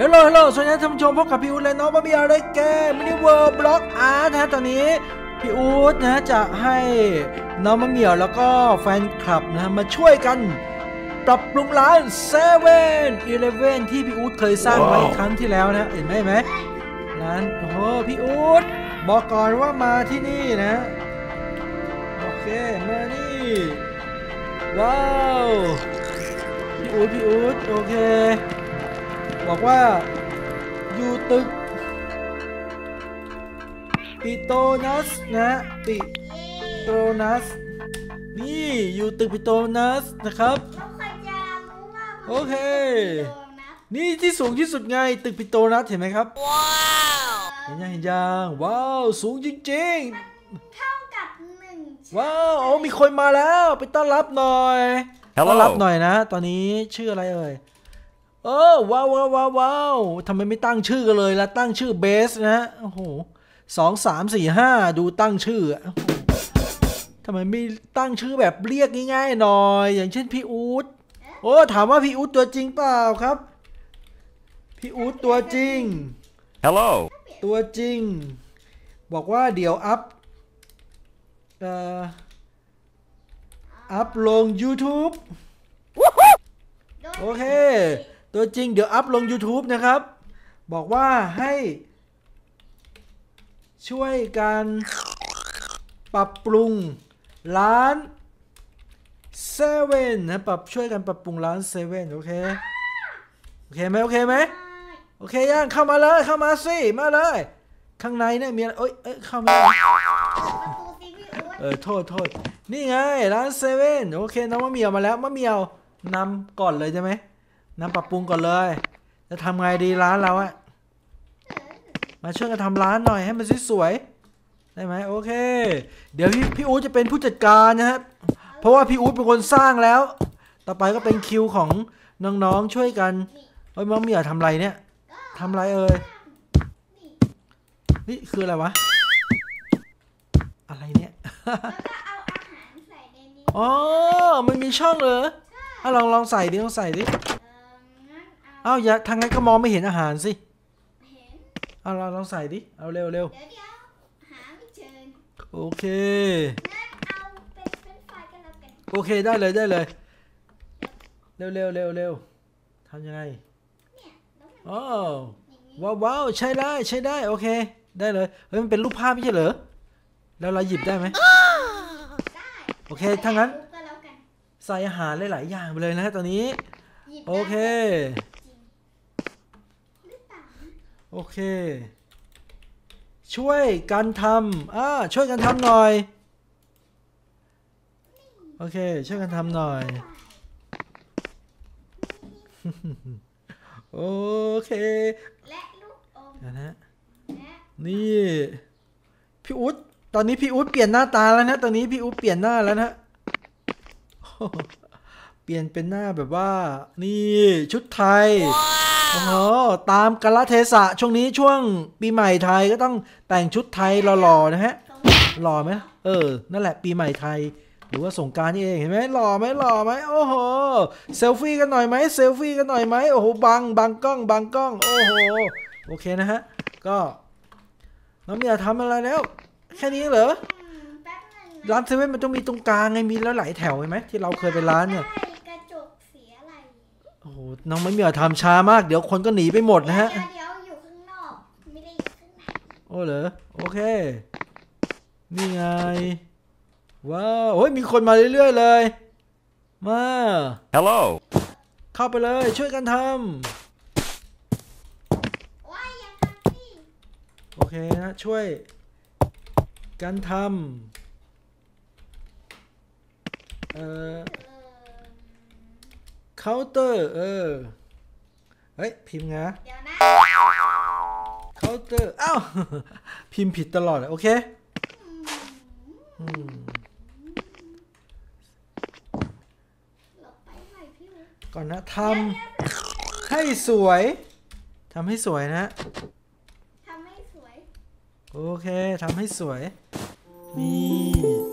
ฮัลโหลฮัลโหลสวัสดีท่านผู้ชมพบกับพี่อู๊ดและน้องบาบีอาร์ได้เกมมินิเวิร์บล็อกอาร์ตนะฮะตอนนี้พี่อู๊ดนะจะให้น้องมะเหมี่ยวแล้วก็แฟนคลับนะฮะมาช่วยกันปรับปรุงร้านเซเว่นอีเลฟเว่นที่พี่อู๊ดเคยสร้างไว้ครั้งที่แล้วนะเห็นไหมเห็นไหมร้านโอ้โหพี่อู๊ดบอกก่อนว่ามาที่นี่นะโอเคมานี่ว้าวพี่อู๊ดพี่อู๊ดโอเค บอกว่า อยู่ตึก ปิโตนัสนะปิโตนัส นี่อยู่ตึกปิโตนัสนะครับแล้วใครจะรู้ว่ามันโอเคโดนนะนี่ที่สูงที่สุดไงตึกปิโตนัสเห็นไหมครับเห็นยังเห็นยังว้าว สูงจริงเท่ากับหนึ่งๆว้าวโอ้มีคนมาแล้ว ไปต้อนรับหน่อยต้อนรับหน่อยนะ ตอนนี้ชื่ออะไรเอ่ย เออว้าวว้าวว้าวว้าวทำไมไม่ตั้งชื่อกันเลยล่ะตั้งชื่อเบสนะโอ้โหสองสามสี่ห้าดูตั้งชื่ออะโอ้โหทำไมไม่ตั้งชื่อแบบเรียกง่ายๆหน่อย อย่างเช่นพี่อู๊ดโอ้ถามว่าพี่อู๊ดตัวจริงเปล่าครับ พี่อู๊ดตัวจริง Hello. ตัวจริง บอกว่าเดี๋ยวอัพเอ่ออัพลง YouTube โดนโอเค ตัวจริงเดี๋ยวอัพลง YouTube นะครับ บอกว่าให้ช่วยกันปรับปรุงร้านเซเว่นนะปรับช่วยกันปรับปรุงร้านเซเว่นโอเค โอเคไหมโอเคไหมโอเคยังเข้ามาเลยเข้ามาสิมาเลย ข้างในเนี่ยมีอะไรเอ้ยเอ้ยเข้ามาประตูซีวีอูดเออโทษโทษนี่ไงร้านเซเว่นโอเคน้องมะเมียวมาแล้วมะเมียวนำก่อนเลยใช่ไหม นำปรับปรุงก่อนเลย จะทำไงดีร้านเราอะมาช่วยกันทำร้านหน่อยให้มันสวยๆได้ไหมโอเค เดี๋ยวพี่พี่อู๊ดจะเป็นผู้จัดการนะครับเพราะว่าพี่อู๊ดเป็นคนสร้างแล้ว ต่อไปก็เป็นคิวของน้องๆช่วยกันเฮ้ยมะเหมียวทำอะไรเนี่ยทำอะไรเอ่ยนี่คืออะไรวะ อะไรเนี่ยแล้วก็เอาอาหารใส่ในนี้อ๋อมันมีช่องเหรออะลองลองใส่ดิลองใส่ดิเอองั้นเอาเอ้าอย่าทางนั้นก็มองไม่เห็นอาหารสิเห็นเอาลองลองใส่ดิเอาเร็วเร็วเดี๋ยวเดี๋ยวหาไม่เจอโอเคงั้นเอาเป็นเฟรนช์ฟรายกันแล้วกันโอเคได้เลยได้เลยเร็วเร็วเร็วเร็วทำยังไงเนี่ยแล้วมันอ๋ออย่างนี้ว้าวว้าวใช้ได้ใช้ได้โอเค ได้เลยเฮ้ยมันเป็นรูปภาพไม่ใช่เหรอแล้วเราหยิบได้ไหมได้โอเคถ้างั้นก็แล้วกันใส่อาหารหลายๆอย่างไปเลยนะฮะตอนนี้หยิบได้โอเค จริงหรือเปล่านะ โอเค ช่วยกันทำอ่าช่วยกันทำหน่อย โอเค ช่วยกันทำหน่อย โอเคและลูกอมนะฮะและนี่พี่อุ๊ดตอนนี้พี่อุ๊ดเปลี่ยนหน้าตาแล้วนะ ตอนนี้พี่อุ๊ดเปลี่ยนหน้าแล้วนะโอ้โหเปลี่ยนเป็นหน้าแบบว่า นี่ชุดไทย โอ้โหตามกาลเทศะช่วงนี้ช่วงปีใหม่ไทยก็ต้องแต่งชุดไทยหล่อๆนะฮะสงหล่อไหมเออ นั่นแหละปีใหม่ไทย หรือว่าสงกรารนี่เองเห็นไหมหล่อไหมหล่อไหมโอ้โหเซลฟี่กันหน่อยไหมเซลฟี่กันหน่อยไหมโอ้โหบังบังกล้องบังกล้องโอ้โหโอเคนะฮะก็น้องเมียทำอะไรแล้ว แค่นี้เหรออืมแป๊บหนึงนะร้านเซเว่นมันต้องมีตรงกลางไงมีแล้วหลายแถวเห็นไหมที่เราเคยไปร้านเนี่ย น้องไม่เมียทำช้ามาก เดี๋ยวคนก็หนีไปหมดนะฮะ เดี๋ยวเดี๋ยวอยู่ข้างนอก ไม่ได้อยู่ข้างในโอ้เหรอ โอเค นี่ไง ว้าว โอ้ยมีคนมาเรื่อยๆเลย มา Hello. เข้าไปเลย ช่วยกันทว้ายอย่าทำสิำ โอเคนะช่วย กันทำ เอ่อเออ เคาน์เตอร์ เออ เฮ้ย พิมพ์ไงเดี๋ยวนะเคาน์เตอร์อ้าวพิมพ์ผิดตลอดเลยโอเคอืมหลบไปหน่อยพี่วุ้ยก่อนนะทำให้สวยทำให้สวยนะทำให้สวย โอเคทำให้สวย นี่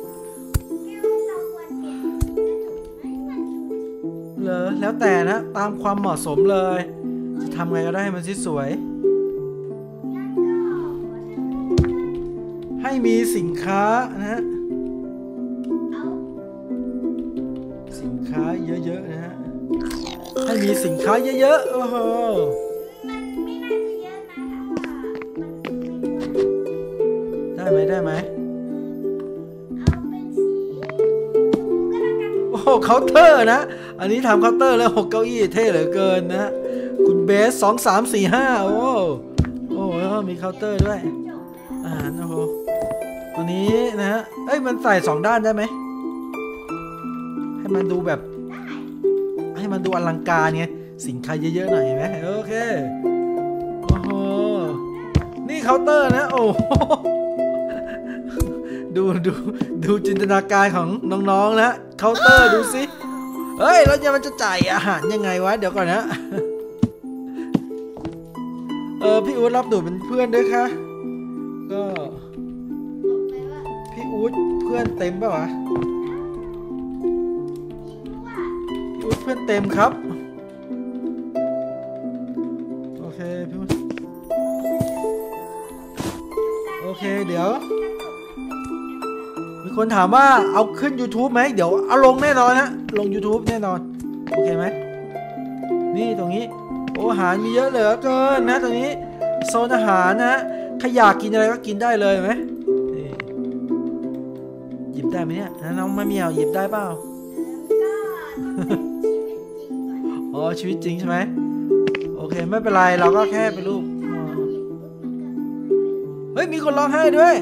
แล้วแต่นะตามความเหมาะสมเลย จะทำไงก็ได้ให้มันสวย ให้มีสินค้านะฮะสินค้าเยอะๆนะฮะให้มีสินค้าเยอะๆโอ้โหได้ไหมได้ไหมโอ้โหเคาน์เตอร์นะ อันนี้ทำเคาน์เตอร์แล้วหกเก้าอี้เท่เหลือเกินนะ คุณเบสสองสามสี่ห้าโอ้โอ้โหแล้วมีเคาน์เตอร์ด้วยอาหารโอ้โหตัวนี้นะฮะเอ้ยมันใส่สองด้านได้ไหมให้มันดูแบบ ให้มันดูอลังการไงสินค้าเยอะๆหน่อยไหมโอเคโอ้โหนี่เคาน์เตอร์นะโอ้โหดูดูดูจินตนาการของน้องๆนะเคาน์เตอร์ดูสิ เฮ้ยแล้วจะมันจะจ่ายอาหารยังไงวะ เดี๋ยวก่อนนะ เออพี่อู๊ดรับหนูเป็นเพื่อนด้วยค่ะก็บอกไปว่าพี่อู๊ดเพื่อนเต็มป่าวะยิ่งรู้ว่าพี่อู๊ดเพื่อนเต็มครับ โอเคพี่อู๊ดโอเคเดี๋ยวมี คนถามว่าเอาขึ้น YouTube ไหมเดี๋ยวเอาลงแน่นอนฮะลง YouTube แน่นอน โอเคไหมนี่ตรงนี้โอ้อาหารมีเยอะเหลือเกินนะตรงนี้โซนอาหารนะฮะใครอยากกินอะไรก็กินได้เลยเห็นไหมนี่หยิบได้ไหมเนี่ยน้องมะเหมียวหยิบได้เปล่าก็ต้องเป็นชีวิตจริงก่อนอ๋อชีวิตจริงใช่ไหมโอเคไม่เป็นไรเราก็แค่เป็นรูปอ๋อเฮ้ยมีคนร้องไห้ด้วย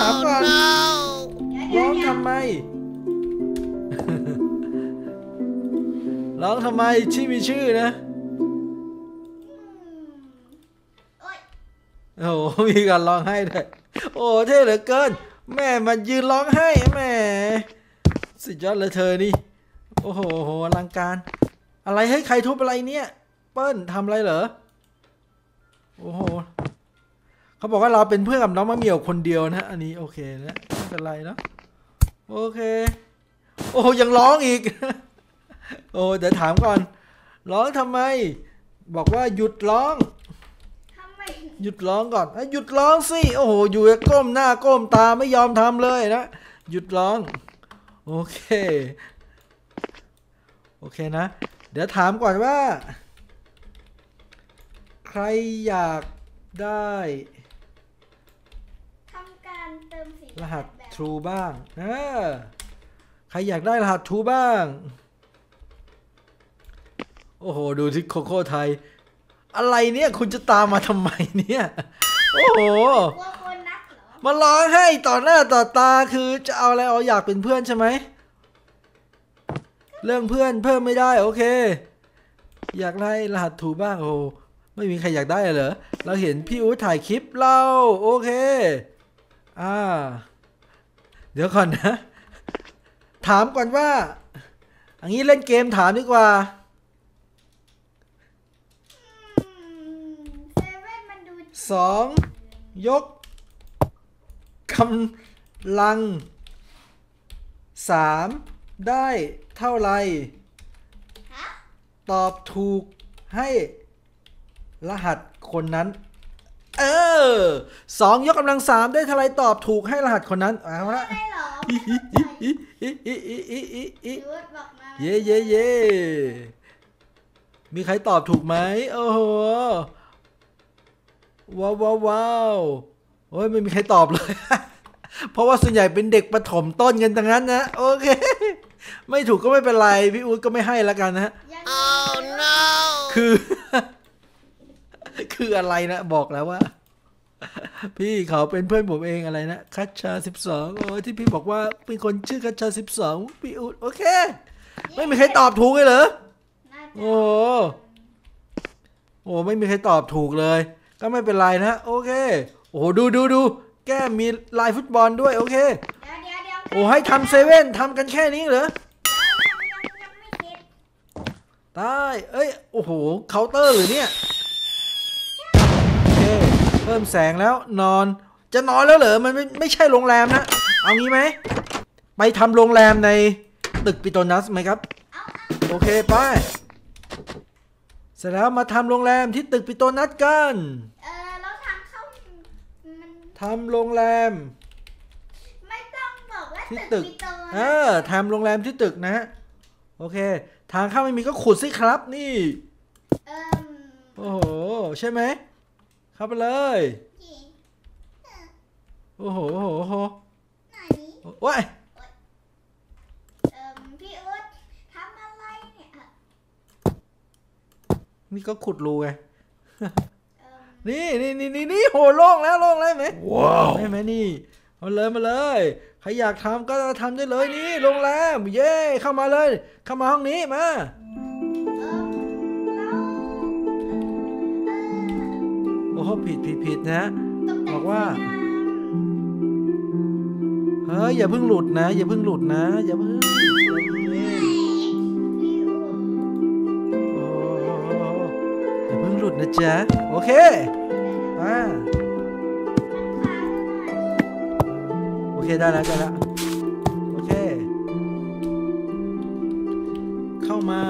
ถามก่อนเดี๋ยว ร้เดี๋อยงวทำไม ร้องทำไมที่มีชื่อนะโอ๊ยโอ้โหมีการร้องไห้ด้วยโอ้เท่เหลือเกิน แม่มายืนร้องไห้แม่สุดยอดเลยเธอนี่ โอ้โหโหอลังการ อะไรให้ใครทุบอะไรเนี่ย เปิ้ลทำอะไรเหรอ โอ้โหเขาบอกว่าเราเป็นเพื่อนกับน้องมะเหมี่ยวคนเดียวนะ อันนี้โอเคนะไม่เป็นไรเนอะ โอเค โอ้โหยังร้องอีก โอ้เดี๋ยวถามก่อน ร้องทำไม บอกว่าหยุดร้อง ทำไมหยุดร้องก่อนเอ้ยหยุดร้องสิ โอ้โห อยู่กับก้มหน้าก้มตาไม่ยอมทำเลยนะ หยุดร้อง โอเค โอเคนะ เดี๋ยวถามก่อนว่า ใครอยากได้ ทำการเติมสีรหัสแบบ True บ้างเออใครอยากได้รหัส True บ้าง โอ้โห ดูที่โคโค่ไทย อะไรเนี่ย คุณจะตามมาทำไมเนี่ย โอ้โหมาร้องให้ต่อหน้าต่อตาคือจะเอาอะไรเอาอยากเป็นเพื่อนใช่ไหม เรื่องเพื่อนเพิ่มไม่ได้ โอเค อยากได้รหัสถูบ้างโอ้ไม่มีใครอยากได้เหรอ เราเห็นพี่อู๋ถ่ายคลิปเรา โอเค อ่า เดี๋ยวก่อนนะ ถามก่อนว่า อันนี้เล่นเกมถามดีกว่าอืมเซเว่นมันดูสองยกกำลังสามได้เท่าไหรฮะตอบถูกให้รหัสคนนั้น เออสองยกกำลังสามได้เท่าไหรตอบถูกให้รหัสคนนั้นเอาละไม่หรออิไม่อิเข้าใจอิอิอิอิอิอิอิยูดบอกมาเย่เย่เย่มีใครตอบถูกไหมโอ้โหว้าวว้าวว้าวโอ้ยไม่มีใครตอบเลย เพราะว่าส่วนใหญ่เป็นเด็กประถมต้นกันทั้งนั้นนะโอเค ไม่ถูกก็ไม่เป็นไร พี่อู๊ดก็ไม่ให้แล้วกันนะยังคือ คืออะไรนะบอกแล้วว่า พี่เขาเป็นเพื่อนผมเองอะไรนะคัชชาสิบสองโอ้ยที่พี่บอกว่าเป็นคนชื่อคัชชาสิบสองพี่อูดโอเค ไม่มีใครตอบถูกเลยเหรอน่าจะโอ้โหไม่มีใครตอบถูกเลย ก็ไม่เป็นไรนะโอเค โอ้โหดูดูดูแก้มมีลายฟุตบอลด้วยโอเคเดี๋ยวเดี๋ยวเดี๋ยวโอ้ให้ทำเซเว่นทำกันแค่นี้เหรอยังยังยังไม่เสร็จได้เอ้ย โอ้โห เคาน์เตอร์หรือเนี่ยโอเค เพิ่มแสงแล้วนอน จะนอนแล้วเหรอ มันไม่ไม่ใช่โรงแรมนะ เอางี้ไหม ไปทำโรงแรมในตึกปิโตนัสไหมครับเอาเอาโอเคไป เสร็จแล้วมาทำโรงแรมที่ตึกปิโตนัสกัน เออแล้วทางเข้ามันทำโรงแรม ไม่ต้องบอกว่าที่ตึตึกกปิโตเอนะอทำโรงแรมที่ตึกนะฮะโอเค ทางเข้าไม่มีก็ขุดสิครับนี่ เออโอ้โหใช่ไหม เข้าไปเลยนี่เออโอ้โห โอ้โหโอ้โหไหนว้ายเออพี่อุ๊ดทำอะไรเนี่ยอะนี่ก็ขุดรูไงเออนี่นี่นี่นี่นี่โหโล่งแล้วโล่งแล้วเห็นไหมว้าวไม่ไหมนี่เอาเลยมาเลย ใครอยากทำก็ทำได้เลยนี่โรงแรมเย้เข้ามาเลย เข้ามาห้องนี้มา เออโอ้โหผิดผิดผิดนะตกแต่งบอกว่าสยงมเฮ้ยอย่าเพิ่งหลุดนะ อย่าเพิ่งหลุดนะอย่าเพิ่งใจเย็นพี่อุ๊ดโอ้อย่าเพิ่งหลุดนะจ๊ะโอเคอ่าโอเคได้แล้วได้แล้วโอเค เข้ามา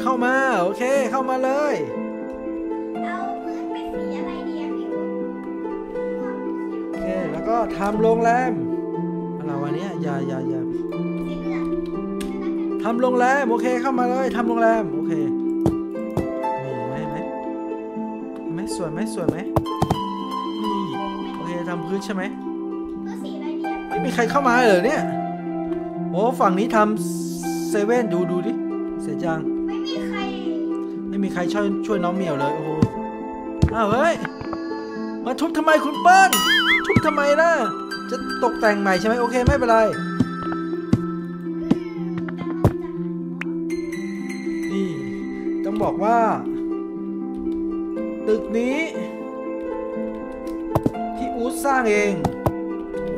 เข้ามา โอเค เข้ามาเลย ก็ทำโรงแรมอะไรวะเนี้ยอย่าอย่าอย่าสีเหลืองทำโรงแรมโอเคเข้ามาเลยทำโรงแรมโอเคนี่เห็นไหมเห็นไหมสวยไหมสวยไหมนี่โอเคทำพื้นใช่ไหมแล้วสีอะไรดีอะไม่มีใครเข้ามาเลยเหรอเนี่ยโอ้ฝั่งนี้ทำเซเว่นดูดูดิเสร็จยังไม่มีใครไม่มีใครช่วยช่วยน้องเหมียวเลยโอ้โหอ้าวเฮ้ยมาทุบทำไมคุณเปิ้ล ทุบทำไมล่ะ จะตกแต่งใหม่ใช่ไหมโอเคไม่เป็นไร นี่ ต้องบอกว่า ตึกนี้ พี่อู๊ดสร้างเอง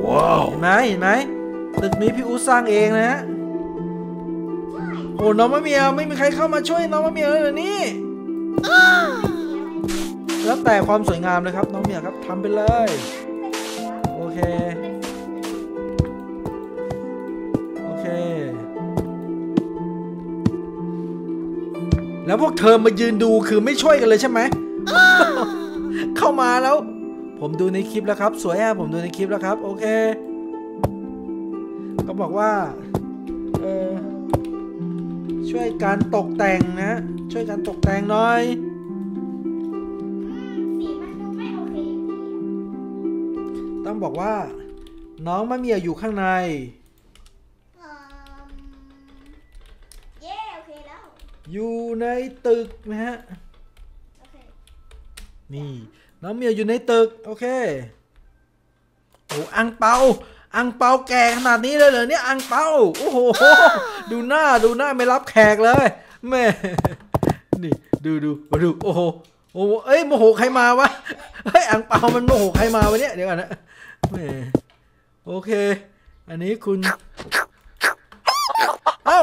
ว้าว เห็นไหมเห็นไหมตึกนี้พี่อู๊ดสร้างเองนะฮะโอ้น้องมะเมียวไม่มีใครเข้ามาช่วยน้องมะเมียวเลยเหรอนี่ แล้วแต่ความสวยงามเลยครับ น้องเมียวครับทำไปเลย แล้วพวกเธอมายืนดูคือไม่ช่วยกันเลยใช่ไหม เข้ามาแล้ว ผมดูในคลิปแล้วครับ สวยอะผมดูในคลิปแล้วครับ โอเค ก็บอกว่า เออช่วยการตกแต่งนะ ช่วยการตกแต่งหน่อยสีมันดูไม่โอเคอยู่ดีอะต้องบอกว่า น้องมะเมียอยู่ข้างใน อยู่ในตึกนะฮะโอเคนี่ น้องเมียอยู่ในตึก โอเค โอ้อังเปา อังเปาแก่ขนาดนี้เลยเหรอเนี่ย อังเปา โอ้โห ดูหน้า ดูหน้าไม่รับแขกเลย แม่ นี่ ดูดูดู โอ้โห โอ้โหเอ้ย โมโหใครมาวะ เฮ้ย อังเปา มันโมโหใครมาวะเนี่ย เดี๋ยวก่อนนะ แม่ โอเค อันนี้คุณ เอ้า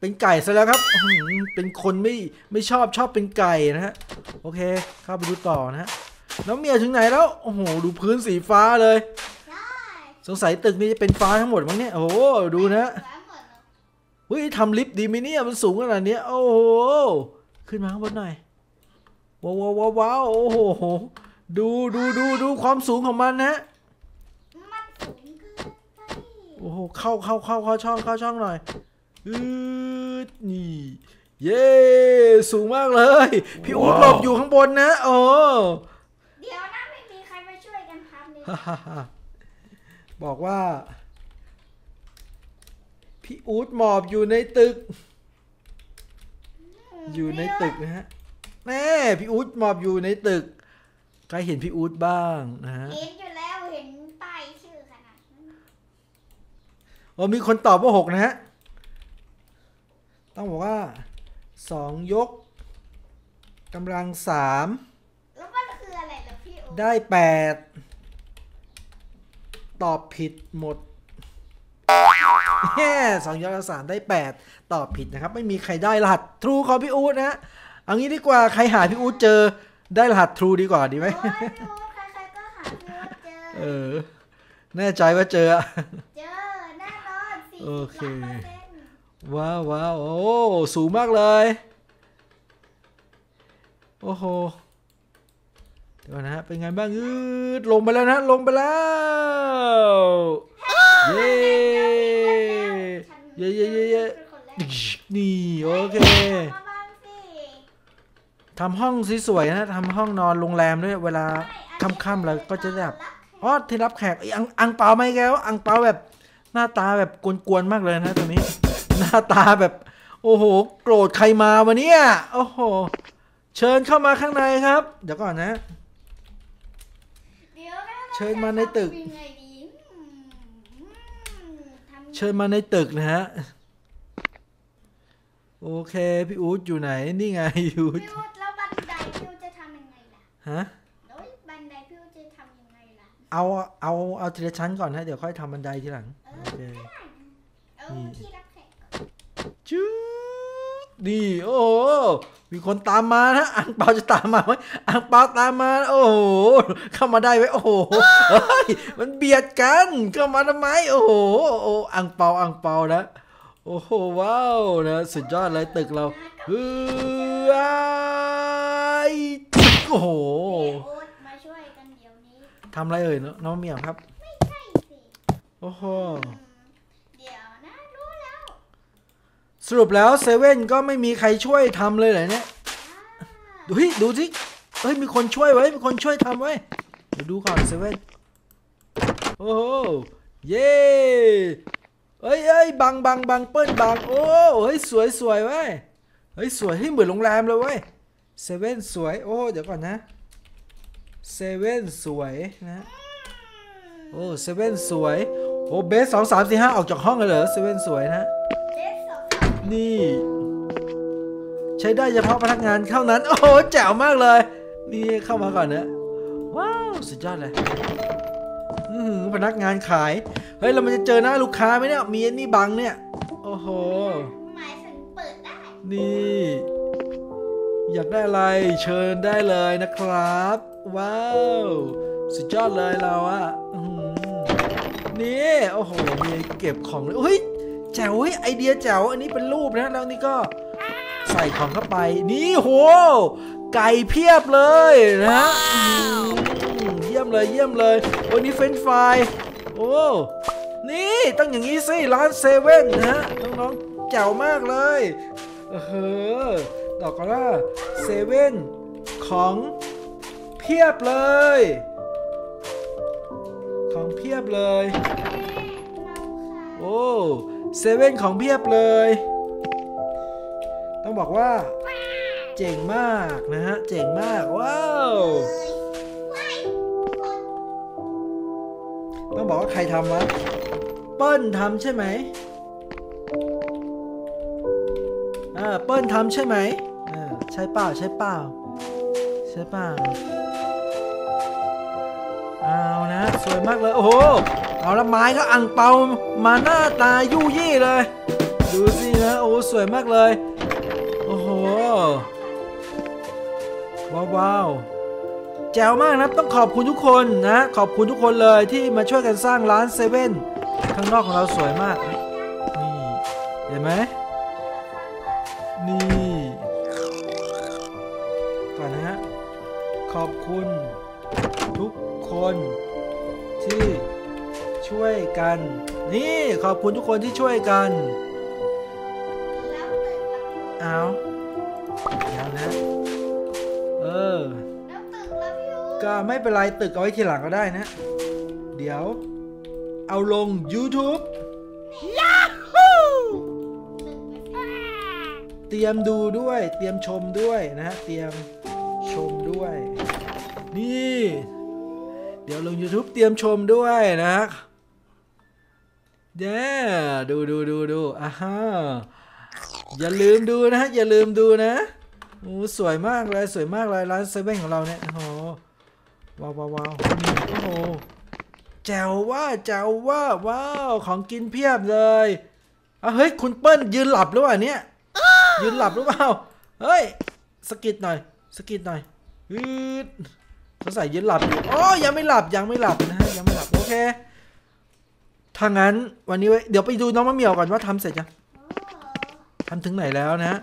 เป็นไก่ซะแล้วครับอื้อหือเป็นคนไม่ไม่ชอบชอบเป็นไก่นะฮะ โอเค เข้าไปดูต่อนะฮะ น้องเมียถึงไหนแล้ว โอ้โห ดูพื้นสีฟ้าเลยได้สงสัยตึกนี้จะเป็นฟ้าทั้งหมดมั้งเนี่ย โอ้โห ดูนะสวยหมดเลยเฮ้ยทำลิฟต์ดีไหมเนี่ยมันสูงขนาดเนี้ยโอ้โห ขึ้นมาข้างบนหน่อยว้าวว้าวว้าวว้าวโอ้โห ดูดูดูดูความสูงของมันนะฮะมันสูงเกินไปโอ้โห เข้าเข้าเข้าเข้าช่องเข้าช่องหน่อยอืด นี่เย้สูงมากเลย พี่อู๊ดหลบอยู่ข้างบนนะโอ้เดี๋ยวนะไม่มีใครมาช่วยกันทำเลยฮ่าฮ่าฮ่าบอกว่า พี่อู๊ดหมอบอยู่ในตึก อยู่ในตึกนะฮะแน่พี่อู๊ดหมอบอยู่ในตึกใครเห็นพี่อู๊ดบ้างนะฮะเห็นอยู่แล้วเห็นป้ายชื่อขนาดนั้นโอ้มีคนตอบว่าหกนะฮะ ต้องบอกว่าสองยกกำลังสามแล้วมันคืออะไรเหรอพี่โอ๊ตได้แปดตอบผิดหมดแย่สองยกกำลังสามได้แปดตอบผิดนะครับ ไม่มีใครได้รหัสทรูของพี่อู๊ดนะฮะเอางี้ดีกว่าใครหาพี่อู๊ดเจอได้รหัสทรูดีกว่าดีไหมโอ๊ยดูใครๆก็หาพี่โอ๊ตเจอ เออ แน่ใจว่าเจออะเจอแน่นอนสี่โอสิบเคล้านเปอร์เซ็นต์ ว้าวว้าวโอ้สูงมากเลย โอ้โหเดี๋ยวนะฮะเป็นไงบ้างอืดลงไปแล้วนะลงไปแล้ว เย้เย้เย้เย้เย้นี่โอเคทำห้องสวยๆนะทำห้องนอนโรงแรมด้วยเวลาค่ำๆแล้วก็จะแบบอ๋อที่รับแขกอ้อังอังเปาไหมแกวอังเปาแบบหน้าตาแบบกวนๆมากเลยนะตอนนี้ หน้าตาแบบ โอ้โห โกรธใครมาวะเนี่ยโอ้โห เชิญเข้ามาข้างในครับ เดี๋ยวก่อนนะ เดี๋ยวนะเชิญมาในตึก ทำยังไงดีอืมอืมทำเชิญมาในตึกนะฮะ โอเค พี่อู๊ดอยู่ไหน นี่ไงพี่อู๊ดพี่วุฒิแล้วบันไดพี่วุฒิจะทำยังไงล่ะฮะ แล้วบันไดพี่วุฒิจะทำยังไงล่ะ เอา เอา เอาทีละชั้นก่อนนะ เดี๋ยวค่อยทำบันไดทีหลังเอโออเคได้เอาที่รับแขกก่อนจื๊ด นี่โอ้โหมีคนตามมานะอังเปาจะตามมาไหมอังเปาตามมา โอ้โหเข้ามาได้ไหมโอ้โหเฮ้ยมันเบียดกันเข้ามาทำไม โอ้โหโอ้อังเปาอังเปานะโอ้โหว้าวนะสุดยอดเลยตึกเราเฮ้ยโอ้โหเดี๋ยวโอ๊ตมาช่วยกันเดี๋ยวนี้ทำอะไรเอ่ยน้องเหมียวครับไม่ใช่สิโอ้โห อืมเดี๋ยวนะรู้แล้ว สรุปแล้วเซเว่นก็ไม่มีใครช่วยทำเลยเหรอเนี่ยอ่าดูเฮ้ยดูสิเฮ้ยมีคนช่วยไว้ยมีคนช่วยทำไว้ยเดี๋ยวดูก่อนเซเว่นโอ้โหเย้เอ้ยเอ้ยบังบังบังเปิ้ลบังโอ้เฮ้ยสวยสวยเว้ยเฮ้ยสวยให้ยเหมือนโรงแรมเลยเว้ยเซเว่นสวยโอ้เดี๋ยวก่อนนะเซเว่นสวยนะโอ้เซเว่นสวยโอ้เบสสองสามสี่ห้าออกจากห้องเลยเหรอเซเว่นสวยนะเลขสอง นี่ ใช้ได้เฉพาะพนักงานเท่านั้น โอ้โหแจ๋วมากเลย นี่เข้ามาก่อนนะว้าวสุดยอดเลยอื้อหือพนักงานขาย เฮ้ย เรามันจะเจอหน้าลูกค้าไหมเนี่ย มีอันนี่บังเนี่ย โอ้โหหมายถึงเปิดได้ นี่ อยากได้อะไรเชิญได้เลยนะครับ ว้าว สุดยอดเลยเราอะอื้อหือนี่ โอ้โห มีเก็บของเลยเฮ้ย แจ๋วเฮ้ยไอเดียแจ๋วอันนี้เป็นรูปนะแล้วนี่ก็ใส่ของเข้าไปนี่โห ไก่เพียบเลยนะอื้อหือเยี่ยมเลยเยี่ยมเลยโอ้นี่เฟรนช์ฟรายโอ้นี่ต้องอย่างนี้สิร้านเซเว่นนะน้องๆแจ๋วมากเลยเออดอกกระเซเว่นของเพียบเลย ของเพียบเลยเราค่ะ โอ้เซเว่นของเพียบเลย ต้องบอกว่า เจ๋งมากนะฮะ เจ๋งมาก ว้าว ต้องบอกว่าใครทำวะ เปิ้ลทำใช่ไหมอ่าเปิ้ลทำใช่ไหมอ่าใช่เปล่าใช่เปล่าใช่เปล่าเอานะ สวยมากเลย โอ้โห เอาละไม้ก็อังเปามาหน้าตายู่ยี่เลย ดูสินะโอ้สวยมากเลย โอ้โหว้าวว้าวแจ๋วมากนะต้องขอบคุณทุกคนนะ ขอบคุณทุกคนเลยที่มาช่วยกันสร้างร้านเซเว่นข้างนอกของเราสวยมาก นี่ เห็นไหมนี่ก่อนนะฮะขอบคุณทุกคนที่ ช่วยกัน นี่ขอบคุณทุกคนที่ช่วยกันแล้วตึกเราเอาเดี๋ยวนะ เออแล้วตึกเราพี่อู๋ก็ไม่เป็นไรตึกเอาไว้ทีหลังก็ได้นะ เดี๋ยว เอาลง YouTube เตรียมดูด้วย เตรียมชมด้วยนะฮะเตรียมชมด้วย นี่ เดี๋ยวลง YouTube เตรียมชมด้วยนะ เด้ดูดูดูดูอ่าฮะอย่าลืมดูนะ อย่าลืมดูนะโอ้สวยมากเลยสวยมากเลยร้านเซเว่นของเราเนี่ยโอ้โหว้าวว้าวว้าวโอ้โหแจวว่าแจวว่าว้าวของกินเพียบเลยอะเฮ้ยคุณเปิ้ลยืนหลับหรือเปล่าเนี่ยยืนหลับหรือเปล่าเฮ้ยสกิดหน่อยสกิดหน่อยฮึดเขาใส่ยืนหลับอยู่อ๋อยังไม่หลับยังไม่หลับนะฮะยังไม่หลับโอเค ถ้างั้นวันนี้ไว้เดี๋ยวไปดูน้องมะเหมียวก่อนว่าทำเสร็จยังทำถึงไหนแล้วนะ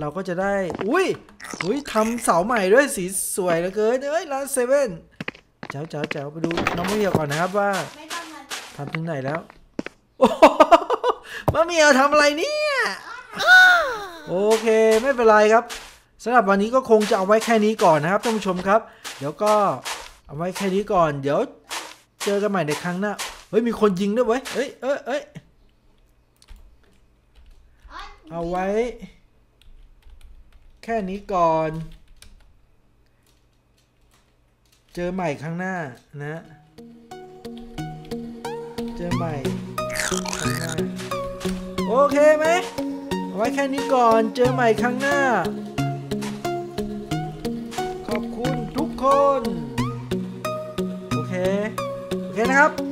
เราก็จะได้ อุ้ยอุ้ยทำเสาใหม่ด้วยสีสวยเหลือเกินเอ้ยร้านเซเว่นเจ้าเจ้าเจ้าไปดูน้องมะเหมียวก่อนนะครับว่าไม่ต้องมาทำถึงไหนแล้วโอ้โหมะเหมียวทำอะไรเนี่ยโอเคไม่เป็นไรครับสำหรับวันนี้ก็คงจะเอาไว้แค่นี้ก่อนนะครับท่านผู้ชมครับ เดี๋ยวก็เอาไว้แค่นี้ก่อน เดี๋ยวเจอกันใหม่ในครั้งหน้า เฮ้ยมีคนยิงด้วยเว้ยเอ้ยเอ้ยเอ้ยเอาไว้ แค่นี้ก่อน เจอใหม่ครั้งหน้านะ เจอใหม่ครั้งหน้าโอเคไหมเอาไว้แค่นี้ก่อนเจอใหม่ครั้งหน้า ขอบคุณทุกคน โอเค โอเคนะครับ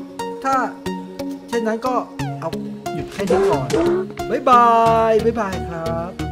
ถ้า เช่นนั้นก็เอาหยุดแค่นี้ก่อน บ๊ายบาย บ๊ายบายครับ